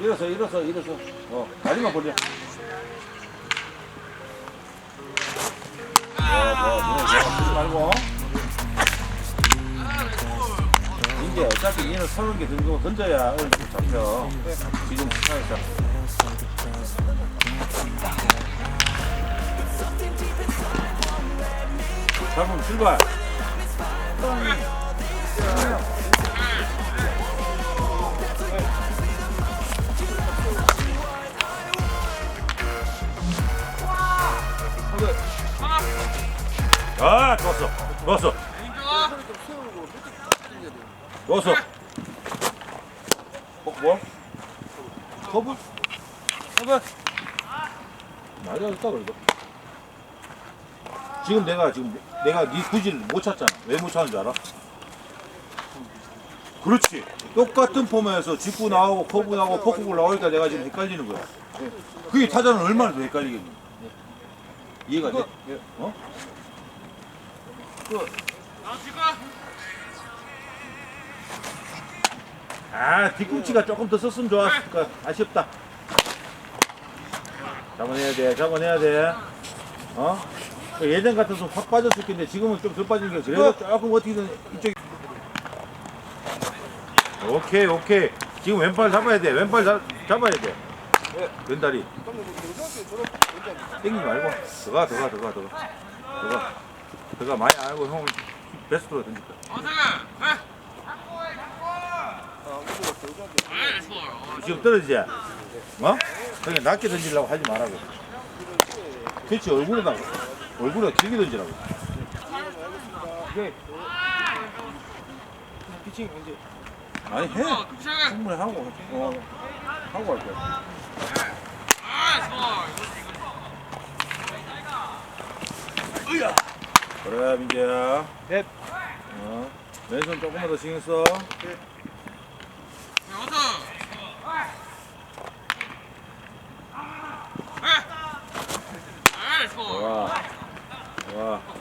일어서 일어서 일어서. 어 다리만 벌려. 좋아 좋아 좋아 좋아 말고. 이제 어차피 얘는 서른 개 던져, 던져야 어느 정도 잡혀. 지금 시차에서 잡으면 출발 아 좋았어 좋았어 좋았어 어, 뭐? 커브? 커브? 맞았다 그래도 지금 내가 지금 내가 네 구질을 못 찾잖아 왜 못 찾는 줄 알아? 그렇지 똑같은 폼에서 직구 나오고 커브 나오고 포크볼 나오니까 내가 지금 헷갈리는 거야 그게 타자는 얼마나 더 헷갈리겠니 이해가 돼? 어? 아 뒤꿈치가 조금 더 썼으면 좋았을 까 아쉽다. 잡아내야 돼 잡아내야 돼. 어? 그 예전 같아서 확 빠졌을 텐데 지금은 좀 덜 빠진 게 그래도 조금 어떻게든 이쪽 오케이 오케이. 지금 왼발 잡아야 돼 왼발 잡, 잡아야 돼. 왼다리 땡기지 말고. 들어가 들어가 들어가 들어가. 들어가 들어가 많이 안 하고 형 베스트로 던질 거야 지금 떨어지지? 어? 그냥 낮게 던지려고 하지 말라고. 그렇지, 얼굴에다, 얼굴에 길게 던지라고. 피칭 아니, 해. 충분히 하고, 어, 하고 할 거야. 그래, 민재야. 넷. 어, 왼손 조금만 더 신경 써. 좋아. 좋아.